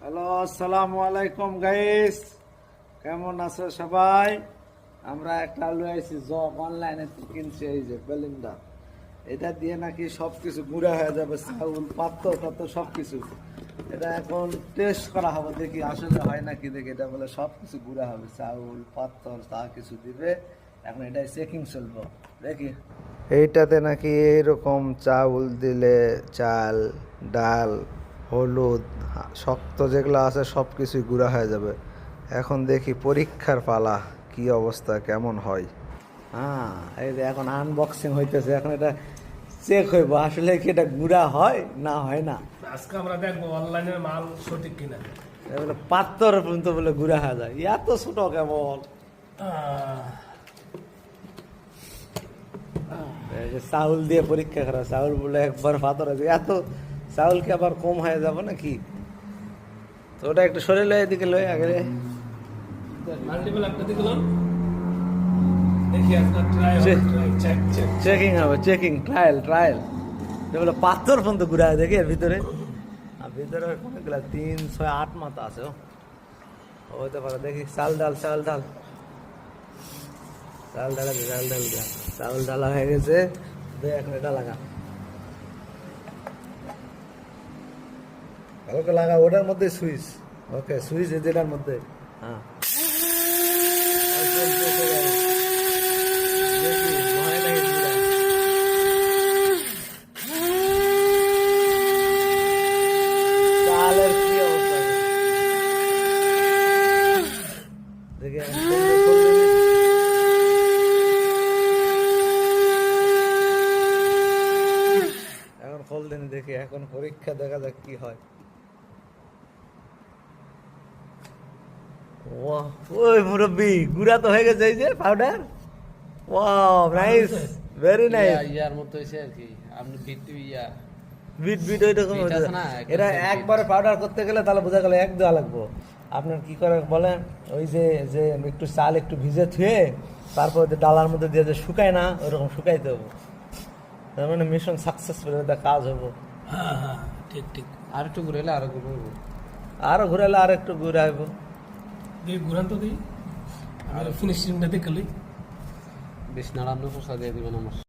Hello, আসসালামু আলাইকুম guys কেমন আছো সবাই? আমরা একটা আলু আইছি জব অনলাইনে কিনছি, এই যে বেলিন্দা। এটা দিয়ে নাকি সব কিছু গুঁড়া হয়ে যাবে, চাউল, পাত্র টাত্র সবকিছু। এটা এখন টেস্ট করা হবে, দেখি আসলে হয় নাকি, দেখি এটা বলে সব কিছু গুঁড়া হবে, চাউল, পাত্র তা কিছু দিবে। এখন এটাই চেকিং চলবো, দেখি। এইটাতে নাকি এইরকম চাউল দিলে চাল, ডাল হলুদ শক্ত যেগুলো আছে সব কিছুই গুঁড়া হয়ে যাবে। এখন দেখি পরীক্ষার পালা কি অবস্থা কেমন হয়? হ্যাঁ এই যে এখন আনবক্সিং হইতেছে এখন এটা চেক হইব আসলে কি এটা গুঁড়া হয় না হয় না? আজকে আমরা দেখব অনলাইনে মাল সঠিক কিনা। বলে পাত্তর পর্যন্ত বলে গুঁড়া হয়ে যায় এত ছোট কেমন চাউল দিয়ে পরীক্ষা করা চাউল বলে একবার পাথর আছে এত চাউল কি আবার কম হয়ে যাবে নাকি? তো ওটা একটু সরে লয় এদিকে লয় আগে চেক হবে চেকিং ট্রায়াল ট্রায়াল বলে পাথর পর্যন্ত ঘুরে দেখি এর ভিতরে। আর ভিতরে অনেকগুলা তিন ছয় আট মাথা আছে ও। হতে পারে দেখি চাল ডাল চাল ডাল। চাল ডালা চাল ডাল দে। চাউল ডালা হয়ে গেছে। দে এখন এটা লাগা। ভালো করে লাগা ওটার মধ্যে সুইচ। ওকে সুইচ যেটার মধ্যে। হ্যাঁ। এখন খোল দেন দেখি এখন পরীক্ষা দেখা যাক কি হয়। ওই মুরব্বি গুড়া তো হয়ে গেছে এই যে powder wow nice very nice ইয়ার মতো হয়েছে আর কি। আপনি বিটু ইয়া। বিট বিট ওই রকম এটা। একবারে পাউডার করতে গেলে তাহলে বোঝা গেল এক দেওয়া লাগবো। আপনার কি করে বলেন? ওই যে যে একটু চাল একটু ভিজে থুয়ে তারপর যে ডালার মধ্যে দিয়ে যে শুকায় না ওরকম শুকাইতে হবে। তার মানে মিশন সাকসেসফুল এটা কাজ হব। হ্যাঁ হ্যাঁ ঠিক ঠিক। আর একটু ঘুরেলে আর ঘুরবো আরও ঘুরালে আর একটু ঘুরাইবো। দিই ঘুরান তো দিই আর ফিনিশিংটা দেখলি বেশ নাড়ানো পোষা দিয়ে দেবেন আমার